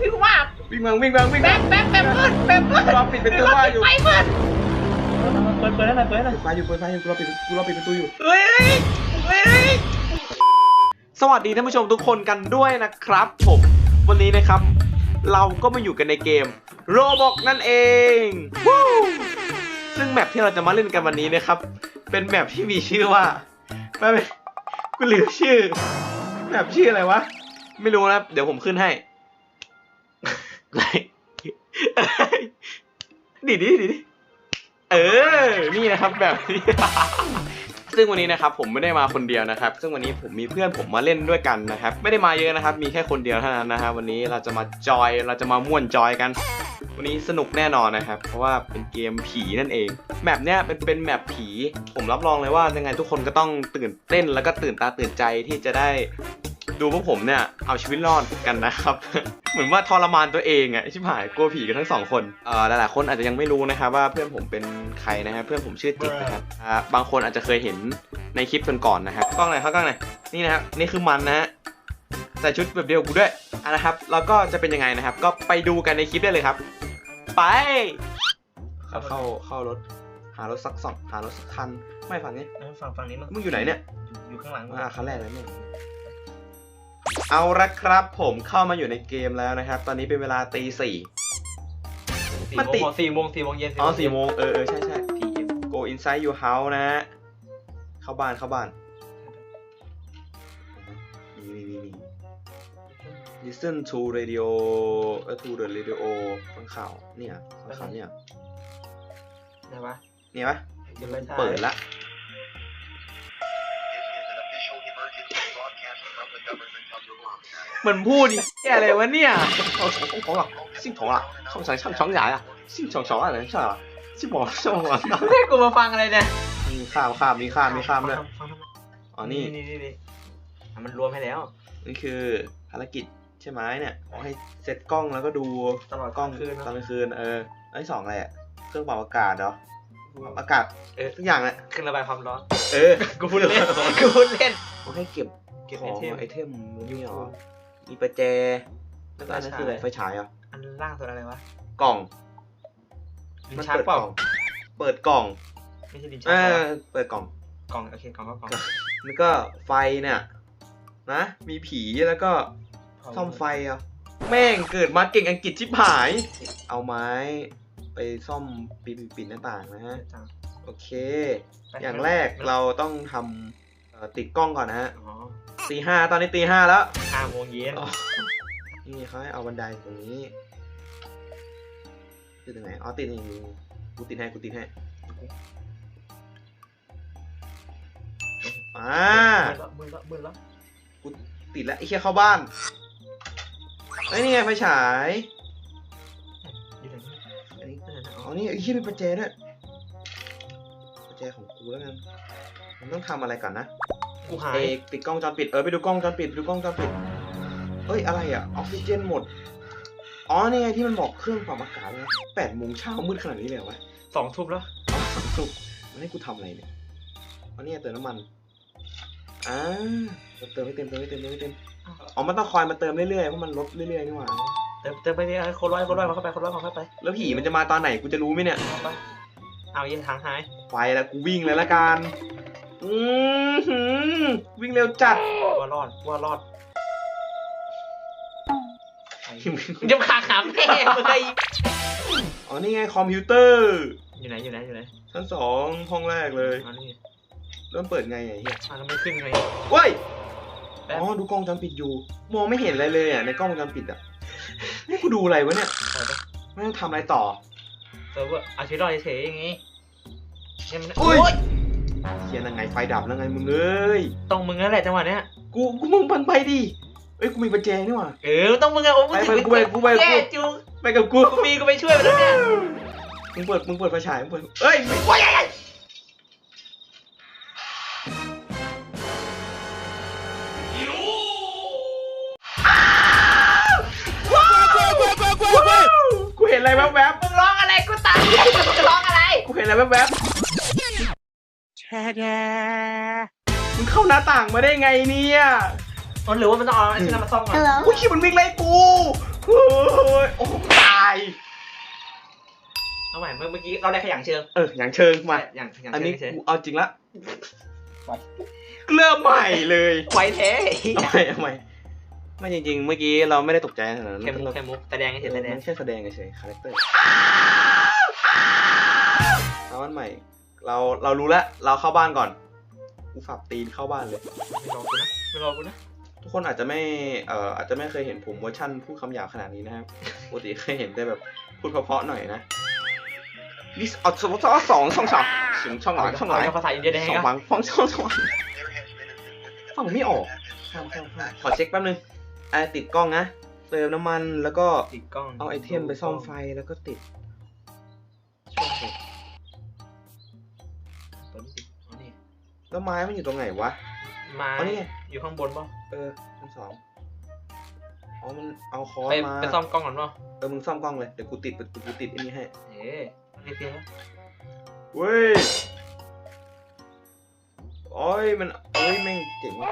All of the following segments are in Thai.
พิวมากวิ่งมาวิ่งมาวิ่งแป๊มาบแป๊บแป๊บมืดแป๊บมืดรอปิดประตูบ้านอยู่ไฟมืดเปิดเปิดอะไรเปิดอะไรเปิดไฟอยู่เปิดไฟอยู่กูรอปิดกูรอปิดประตูอยู่เฮ้ยเฮ้ยเฮ้ยเฮ้ยสวัสดีท่านผู้ชมทุกคนกันด้วยนะครับผมวันนี้นะครับ เราก็มาอยู่กันในเกมโรบอกนั่นเองวู้ซึ่งแมปที่เราจะมาเล่นกันวันนี้นะครับ เป็นแมปที่มีชื่อว่าไม่ไม่กูลืมชื่อแมปชื่ออะไรวะ ไม่รู้นะเดี๋ยวผมขึ้นให้ ดิดิดิดิเออ นี่นะครับแบบนี้ ซึ่งวันนี้นะครับผมไม่ได้มาคนเดียวนะครับ ซึ่งวันนี้ผมมีเพื่อนผมมาเล่นด้วยกันนะครับ ไม่ได้มาเยอะนะครับ มีแค่คนเดียวเท่านั้นนะฮะวันนี้เราจะมาจอย เราจะมาม่วนจอยกัน วันนี้สนุกแน่นอนนะครับ เพราะว่าเป็นเกมผีนั่นเอง แมปเนี้ยเป็นเป็นแมปผี ผมรับรองเลยว่ายังไงทุกคนก็ต้องตื่นเต้นแล้วก็ตื่นตาตื่นใจที่จะได้ ดูพวกผมเนี่ยเอาชีวิตรอดกันนะครับ เหมือนว่าทรมานตัวเองอะชิบหายกลัวผีกันทั้งสองคนเอ่อหลายๆคนอาจจะยังไม่รู้นะครับว่าเพื่อนผมเป็นใครนะครับเพื่อนผมชื่อจิ๊กนะครับอ่าบางคนอาจจะเคยเห็นในคลิปก่อนๆนะครับกล้องไหนอยครับกล้องไหนอยนี่นะครับนี่คือมันนะฮะใส่ชุดแบบเดียวกูด้วยอะนะครับแล้วก็จะเป็นยังไงนะครับ ก็ไปดูกันในคลิปได้เลยครับ ไป เข้าเข้าเข้ารถ หารถสักสองหารถสักคันไม่ฝั่งนี้ฝั่งฝั่งนี้มันมึงอยู่ไหนเนี่ย อยู่ข้างหลังอ่าคันแรกเลยเนี่ย เอาละครับผมเข้ามาอยู่ในเกมแล้วนะครับ ตอนนี้เป็นเวลาตีสี่ มันติด สี่โมงสี่โมงเย็นอ๋อสี่โมงเออเออใช่ใช่ PM go inside your house นะฮะเข้าบ้านเข้าบ้านมีมีมีมี listen to radio เออ to the radio ฟังข่าวเนี่ยฟังข่าวเนี่ยไหนวะเนี่ยปะเดี๋ยวไปถ่ายเปิดละ เหมือนพูดดิแกอะไรวะเนี่ยเอาของของของอะซิ่งของอะช่องสายช่องช่องใหญ่อะซิ่งช่องช่องอะไรใช่อะซิ่งบอกช่องอะให้กูมาฟังอะไรเนี่ยมีข้ามข้ามมีข้ามมีข้ามด้วยฟังทำไมอ๋อนี่นี่นี่นี่อะมันรวมให้แล้วนี่คือภารกิจใช่ไหมเนี่ยเอาให้เซตกล้องแล้วก็ดูตลอดกล้องคืนตอนกลางคืนเออไอ้สองอะไรอะเครื่องปรับอากาศเหรอปรับอากาศเออทุกอย่างแหละขึ้นระบายความร้อนเออกูพูดเล่นกูพูดเล่นเอาให้เก็บเก็บขไอองเทมไอเทมนี่เหรอ มีประแจแล้วก็อันนั้นคืออะไรไฟฉายเหรอะอันล่างสุดอะไรวะกล่องลิ้นชักเปล่าเปิดกล่องไม่ใช่ลิ้นชัเอกเปอล่าเปิดกล่องกล่องโอเคกล่องก็กล่องแล้วก็ไฟเนี่ยนะมีผีแล้วก็ซ่อมไฟอะแม่งเกิดมาเก่งอังกฤษชิบหาย เอาไม้ไปซ่อมปีนปีนหน้าต่างนะฮะโอเค อย่างแรกเราต้องทำเอ่อติดกล้องก่อนนะฮะอ๋อ ตีห้าตอนนี้ตีห้าแล้วห้าโมงเย็นอ๋อนี่เขาให้เอาบันไดตรงนี้ติดตรงไหนอ๋อติดนี่กูติดให้กูติดให้อ่ามือละมือละกูติดแล้วไอ้เชี่ยเข้าบ้านไอ้ยนี่ไงไฟฉายอยู่ไหนอันนี้นี่อ๋อนี่ไอ้เชี่ยมีประแจด้วยประแจของกูแล้วกันมันต้องทำอะไรก่อนนะ กูหาย เอกติดกล้องวงจรปิด เออไปดูกล้องวงจรปิดไปดูกล้องวงจรปิด เอ้ยอะไรอะออกซิเจนหมด อ๋อนี่ไงที่มันบอกเครื่องปรับอากาศนะแปดโมงเช้ามืดขนาดนี้เลยเหรอวะสองทุ่มแล้วอ๋อสองทุ่มมันให้กูทำอะไรเนี่ยอ๋อนี่ไงเติมน้ำมัน อ่าเติมไม่เต็มเติมไม่เต็มเติมไม่เต็ม อ๋อ มันต้องคอยมาเติมเรื่อยๆ เพราะมันลดเรื่อยๆนี่หว่าเติมเติมไปนี่โคนร้อยโคนร้อยมาเข้าไปโคนร้อยมาเข้าไป แล้วผีมันจะมาตอนไหนกูจะรู้ไหมเนี่ยเข้าไปเอาเย็นทางหาย ไปแล้วกูวิ่งเลยละกัน อือหือ วิ่งเร็วจัดว่ารอดว่ารอดยังขาขำแน่เลยอ๋อนี่ไงคอมพิวเตอร์ อยู่ไหนอยู่ไหนอยู่ไหนชั้นสองห้องแรกเลยอ๋อนี่เริ่มเปิดไงไอ้เหี้ยอะแล้วไม่ขึ้นไงเว้ยแป๊บอ๋อดูกล้องวงจรปิดอยู่ มองไม่เห็นอะไรเลยอะในกล้องวงจรปิดอะนี่กูดูอะไรวะเนี่ยเปิดปะไม่ต้องทำอะไรต่อเซิร์ฟเวอร์เอาชีวิตรอดเฉยๆอย่างงี้เนี่ยมันโอ้ยโอ๊ย เขียนยังไงไฟดับแล้วไงมึงเอ้ยต้องมึงนั่นแหละจังหวะเนี้ยกูกูมึงพันไปดิเอ้ยกูมีประแจนี่หว่า เออต้องมึงอะโอ้มึงไปไปกูไปกูไปกูแย่จูไปกับกูกูมีกูไปช่วยมันแล้วเนี่ยมึงเปิดมึงเปิดไฟฉายมึงเปิดเอ้ยไม่ว้ายกูเห็นอะไรแวบมึงร้องอะไรกูตายมึงร้องอะไรๆกูเห็นอะไรแวบ ๆมึงเข้าหน้าต่างมาได้ไงเนี่ยอ๋อหรือว่ามันต้องเอาไอ้ที่นั่นมาซ่อมก่อน Hello กูคิดมันวิ่งไล่กูโอ้ยโอ้ตายเอาใหม่เมื่อเมื่อกี้เราได้ขยันเชิงเอออย่างเชิงมาอย่างขยันอันเชินี้งเฉยกูเอาจริงละเริ่มใหม่เลยไว้แท้ทำไมทำไมไม่จริงๆ เมื่อกี้เราไม่ได้ตกใจขนาดนั้นแค่มุกแค่มุกแต่แดงเอเฉยอแต่แดงมันแค่แสดงเฉยๆคาแรคเตอร์ เราเรารู้แล้วเราเข้าบ้านก่อนกูฝับตีนเข้าบ้านเลยไม่รอกูนะไม่รอกูนะทุกคนอาจจะไม่เอ่ออาจจะไม่เคยเห็นผมเวอร์ชั่นพูดคำหยาบขนาดนี้นะครับปกติเคยเห็นแต่แบบพูดเพราะๆหน่อยนะนี่เอาสมมติว่าสองช่องสามถึงช่องหลังช่องหลังเอาภาษาอินเดียได้ไงสองก็ฟังฟังช่องสองฟังไม่ออกข้ามข้ามข้ามขอเช็คแป๊บนึงไอะติดกล้องนะเติมน้ำมันแล้วก็ติดกล้องเอาไอเทมไปซ่อมไฟแล้วก็ติด แล้วไม้มันอยู่ตรงไหนวะมาเอานี่ไง อยู่ข้างบนป่ะเออทั้งสองอ๋อมันเอาคอร์สไปมาไปซ่อมกล้องก่อนป่ะเออมึงซ่อมกล้องเลยเดี๋ยวกูติดกูติดไอันนี้ให้เอ๊ะไม่เตรียมแล้วเว้ยโอ้ยมันโอ้ยแม่งเจ๋งว่ะ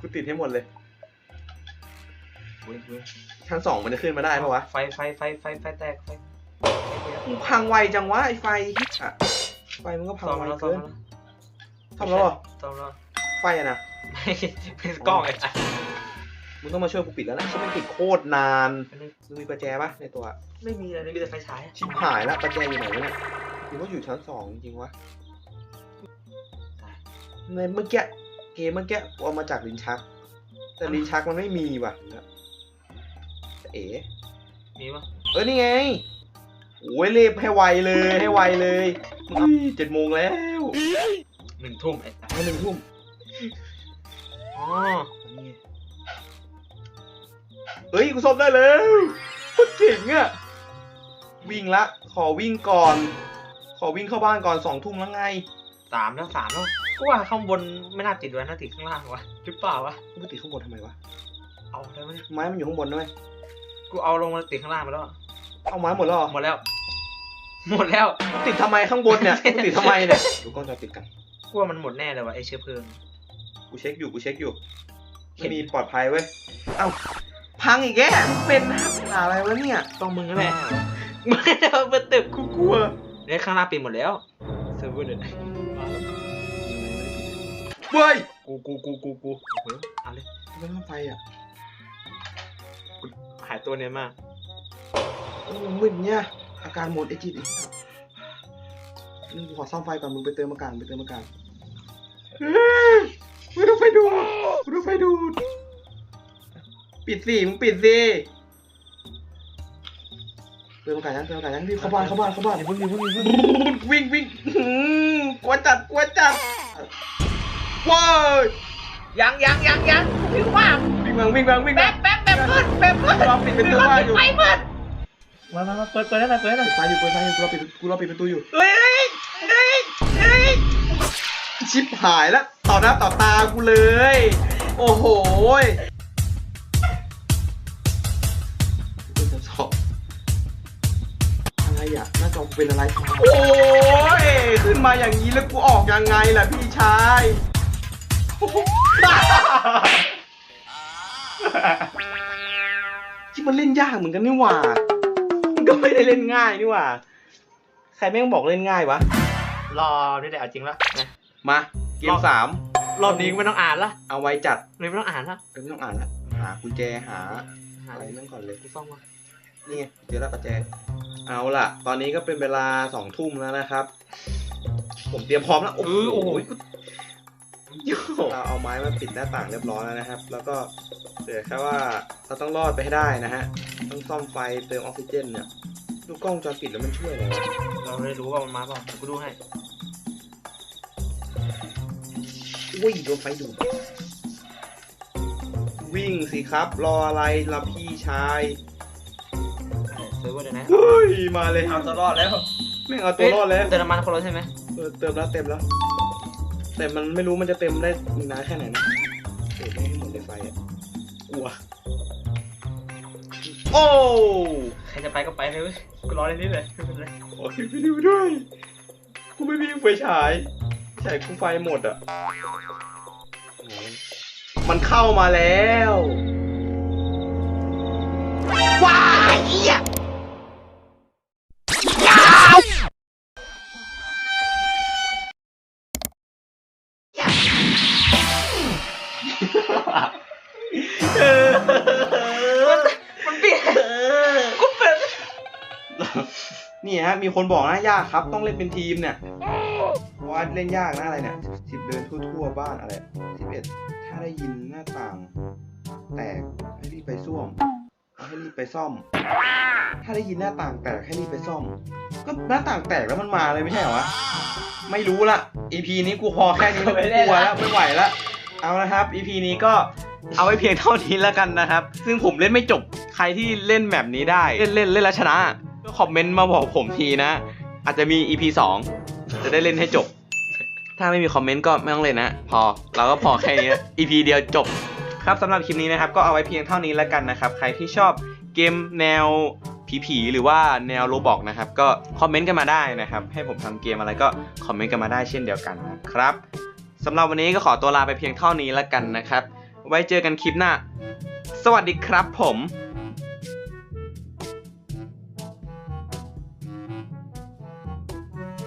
กูติดให้หมดเลยเว้ยเว้ยชั้นสองมันจะขึ้นมาได้ปะวะไฟไฟไฟไฟไฟแตกไฟมึงพังไวจังวะไอไฟอะไฟมันก็พังซ่อมไวแล้วซ่อเกิมนแล้ว ซ่อมแล้วเหรอซ่อมแล้วไฟอะนะไม่ไม่กล้องไอ้สัสมึงต้องมาช่วยกูปิดแล้วนะฉันมันปิดโคตรนานอันนี้มึงมีประแจปะในตัวไม่มีอะไรมีแต่ไฟฉายชิบหายแล้วประแจอยู่ไหนวะเนี่ยหรือว่าอยู่ชั้นสองจริงวะในเมื่อกี้เกมเมื่อกี้กูเอามาจากลิ้นชัก แต่ลิ้นชักมันไม่มีว่ะเอ๋มีปะเออนี่ไงโอ้ยเรีบให้ไวเลยให้ไวเลยมึงเอาเจ็ดโมงแล้ว หนึ่งทุ่มไอ้สัสให้หนึ่งทุ่มอ๋อนี่ไงเอ้ย กูซ่อมได้แล้วโคตรเจ๋งอะวิ่งละ ขอวิ่งก่อน ขอวิ่งเข้าบ้านก่อนสองทุ่มแล้วไงสามแล้วสามแล้วก็ว่าข้างบนไม่น่าติดไว้น่าติดข้างล่างวะหรือเปล่าวะกูไปติดข้างบนทำไมวะเอาได้ไหมเนี่ยไม้มันอยู่ข้างบนด้วยกูเอาลงมาติดข้างล่างไปแล้วเอาไม้หมดแล้วเหรอหมดแล้ว หมดแล้ว ติดทำไมข้างบนเนี่ยกูติดทำไมเนี่ยดูกล้องจอติดกัน กูว่ามันหมดแน่เลยวะไอเชื้อเพลิง กูเช็คอยู่กูเช็คอยู่ไม่มีปลอดภัยเว้ยเอ้าพังอีกแกมึงเป็นนักหาอะไรวะเนี่ยต้องมึงนั่นแหละมึงเอาไปตึกกูกลัวเนี่ยข้างล่างปิดหมดแล้วเซิร์ฟเวอร์เดินเว้ยกูกูกูกูกูเฮ้ยเอาเลยไม่ต้องไฟอะหายตัวเนี่ยมากโอ้มึนเนี่ยอาการหมดไอจิตอีกแล้วนึงกูขอซ่อมไฟก่อนมึงไปเติมอากาศไปเติมอากาศเฮ้ยไม่ต้องไฟดูดไม่ต้องไฟดูดปิดสิมึงปิดสิเติมอากาศยังเติมอากาศยังรีบเข้าบ้านเข้าบ้านเข้าบ้าน อย่าเพิ่งอย่าเพิ่งอย่าเพิ่งวิ่งวิ่งอื้อหือกลัวจัดกลัวจัดว้ายยังยังยังยังถึงว่าวิ่งมาวิ่งมาวิ่งแป๊มาบแป๊บแป๊บมืดแป๊บมืดเราปิดเประตูบ้าอยู่ ไฟมืดมามามาเปิดเปิดได้ไหมเปิดได้ไหมไฟอยู่เปิดไฟอยู่กูรอปิดกูรอปิดประตูอยู่ เฮ้ยเฮ้ย ชิบหายแล้วต่อหน้าต่อตากูเลย โอ้โหยเป็นชั้นสองอะไรอะหน้าจอเป็นอะไร โอ้ย ขึ้นมาอย่างนี้แล้วกูออกยังไงล่ะพี่ชายที่มันเล่นยากเหมือนกันนี่หว่ามันก็ไม่ได้เล่นง่ายนี่หว่า ใครแม่งบอกเล่นง่ายวะ รอนี่แหละเอาจริงและนะ มาเกมสามรอบนี้กูไม่ต้องอ่านละเอาไว้จัดเลยไม่ต้องอ่านละเดี๋ยวไม่ต้องอ่านละหากุญแจหาหาอะไรนั่นก่อนเลยกูซ่อมมานี่ไงเจอแล้วกุญแจเอาล่ะ ตอนนี้ก็เป็นเวลาสองทุ่มแล้วนะครับ ผมเตรียมพร้อมแล้วโอ้โหเราเอาไม้มาปิดหน้าต่างเรียบร้อยแล้วนะครับ แล้วก็เหลือแค่ว่าเราต้องรอดไปให้ได้นะฮะต้องซ่อมไฟเติมออกซิเจนเนี่ยดูกล้องวงจอปิดแล้วมันช่วยอะไรวะเราได้รู้ว่ามันมาเปล่ากูดูให้ อุ้ยโดนไฟดูดวิ่งสิครับ รออะไรล่ะพี่ชายเซิร์ฟเวอร์เดี๋ยวนะเฮ้ยมาเลยเอาตัวรอดแล้วไม่งเอาตัวรอดแล้วเติมน้ำมันคนละใช่ไหมเออเติมแล้วเต็มแล้ว แต่มันไม่รู้มันจะเต็มได้อีกนานแค่ไหนนะเติมไม่ให้หมดเลยไฟอะกลัวโอ้ใครจะไปก็ไปเลยเว้ยกูรอในนี้เลยไม่เป็นไรขอคลิปวิดีโอด้วยกูไม่มีไฟฉาย ฉายกูไฟหมดอะโอ้ยมันเข้ามาแล้ว ว้มันเปลี่ยนกูเป็นนี่ฮะ มีคนบอกนะ ยากครับ ต้องเล่นเป็นทีมเนี่ยเพราะ ว่าเล่นยากนะอะไรเนี่ยสิบเดินทั่วๆบ้านอะไรสิบเอ็ดถ้าได้ยินหน้าต่าง แตกให้รีบไปซ่วมให้รีบไปซ่อม ถ้าได้ยินหน้าต่างแตกให้รีบไปซ่อม ก็หน้าต่างแตกแล้วมันมาเลยไม่ใช่เหรอวะไม่รู้ละ EP นี้กูพอแค่นี้ไม่กลัวแล้วไม่ไหวแล้วเอาละครับ EP นี้ก็เอาไว้เพียงเท่านี้แล้วกันนะครับ ซึ่งผมเล่นไม่จบใครที่เล่นแบบนี้ได้ เล่นเล่นเล่นแล้วชนะก็คอมเมนต์มาบอกผมทีนะ อาจจะมี EP 2 จะได้เล่นให้จบ ถ้าไม่มีคอมเมนต์ก็ไม่ต้องเล่นะ พอเราก็พอแค่นี้ EP เดียวจบ ครับสำหรับคลิปนี้นะครับ ก็เอาไว้เพียงเท่านี้แล้วกันนะครับ ใครที่ชอบเกมแนวผีๆหรือว่าแนวโรบอกนะครับ ก็คอมเมนต์กันมาได้นะครับ ให้ผมทำเกมอะไรก็คอมเมนต์กันมาได้เช่นเดียวกันนะครับสำหรับวันนี้ก็ขอตัวลาไปเพียงเท่านี้แล้วกันนะครับ ไว้เจอกันคลิปหน้า สวัสดีครับผม